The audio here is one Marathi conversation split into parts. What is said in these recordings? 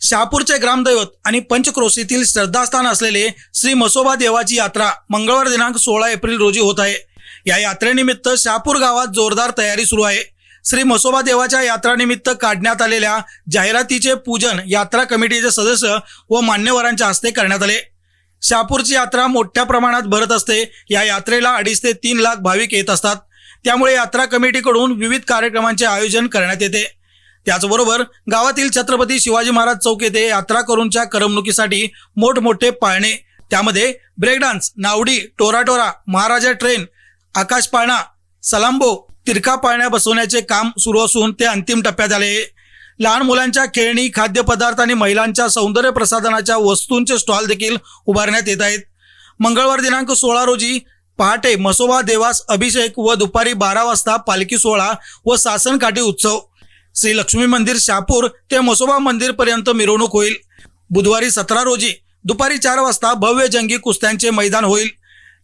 शहापूरचे ग्रामदैवत आणि पंचक्रोशीतील श्रद्धास्थान असलेले श्री मसोबा देवाची यात्रा मंगळवार दिनांक सोळा एप्रिल रोजी होत आहे. या यात्रेनिमित्त शहापूर गावात जोरदार तयारी सुरू आहे. श्री मसोबा देवाच्या यात्रानिमित्त काढण्यात आलेल्या जाहिरातीचे पूजन यात्रा कमिटीचे सदस्य व मान्यवरांच्या हस्ते करण्यात आले. शहापूरची यात्रा मोठ्या प्रमाणात भरत असते. या यात्रेला अडीच ते तीन लाख भाविक येत असतात. त्यामुळे यात्रा कमिटीकडून विविध कार्यक्रमांचे आयोजन करण्यात येते. त्याचबरोबर गावातील छत्रपती शिवाजी महाराज चौक येथे यात्रा करूनच्या करमणुकीसाठी मोठमोठे पाळणे. त्यामध्ये ब्रेकडान्स नावडी टोराटोरा महाराजा ट्रेन आकाश पाळणा सलांबो तिरका पाळण्या बसवण्याचे काम सुरू असून ते अंतिम टप्प्यात आले. लहान मुलांच्या खेळणी खाद्यपदार्थ आणि महिलांच्या सौंदर्य प्रसाधनाच्या वस्तूंचे स्टॉल देखील उभारण्यात येत आहेत. मंगळवार दिनांक सोळा रोजी पहाटे मसोबा देवास अभिषेक व दुपारी बारा वाजता पालखी सोहळा व सासनकाठी उत्सव. श्री लक्ष्मी मंदिर शहापूर ते मसोबा मंदिर पर्यंत मिरवणूक होईल. बुधवारी सतरा रोजी दुपारी चार वाजता भव्य जंगी कुस्त्यांचे मैदान होईल.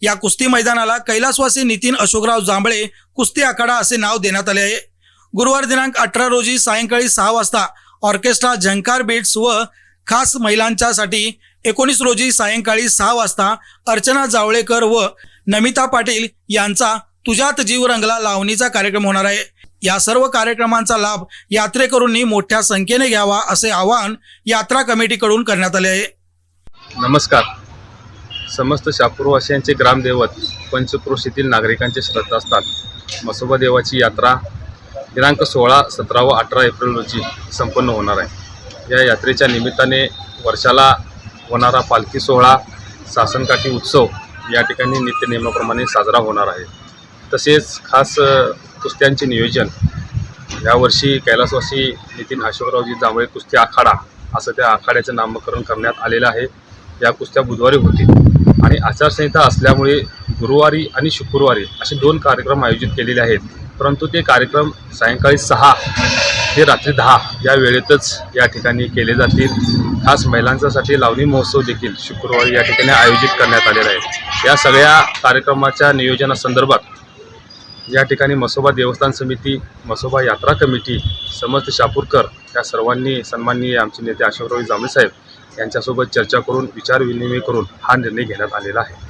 या कुस्ती मैदानाला कैलासवासी नितीन अशोकराव जांभळे कुस्ती आखाडा असे नाव देण्यात आले आहे. गुरुवार दिनांक अठरा रोजी सायंकाळी सहा वाजता ऑर्केस्ट्रा झंकार बीट्स व खास महिलांच्यासाठी एकोणीस रोजी सायंकाळी सहा वाजता अर्चना जावळेकर व नमिता पाटील यांचा तुझ्यात जीव रंगला लावणीचा कार्यक्रम होणार आहे. या सर्व कार्यक्रमांचा लाभ यात्रेकरूंनी मोठ्या संख्येने घ्यावा असे आवाहन यात्रा कमिटीकडून करण्यात आले आहे. नमस्कार. समस्त शापूरवासियांचे ग्रामदैवत पंचक्रोशीतील नागरिकांचे श्रद्धास्थान मसोबा देवाची यात्रा दिनांक सोळा सतरा व अठरा एप्रिल रोजी संपन्न होणार आहे. या यात्रेच्या निमित्ताने वर्षाला होणारा पालखी सोहळा सासनकाठी उत्सव या ठिकाणी नित्यनियमाप्रमाणे साजरा होणार आहे. तसेच खास कुस्त्यांचे नियोजन. यावर्षी कैलासवासी नितीन अशोकरावजी जांभळे कुस्ती आखाडा असं त्या आखाड्याचं नामकरण करण्यात आलेलं आहे. या कुस्त्या बुधवारी होतील. आणि आचारसंहिता असल्यामुळे गुरुवारी आणि शुक्रवारी असे दोन कार्यक्रम आयोजित केलेले आहेत. परंतु ते कार्यक्रम सायंकाळी सहा ते रात्री दहा या वेळेतच या ठिकाणी केले जातील. खास महिलांच्यासाठी लावणी महोत्सव देखील शुक्रवारी या ठिकाणी आयोजित करण्यात आलेला आहे. या सगळ्या कार्यक्रमाच्या नियोजनासंदर्भात या ठिकाणी मसोबा देवस्थान समिती मसोबा यात्रा कमिटी समस्त शापूरकर या सर्वांनी सन्माननीय आमचे नेते अशोकराव जांभळे साहेब यांच्यासोबत चर्चा करून विचारविनिमय करून हा निर्णय घेण्यात आलेला आहे.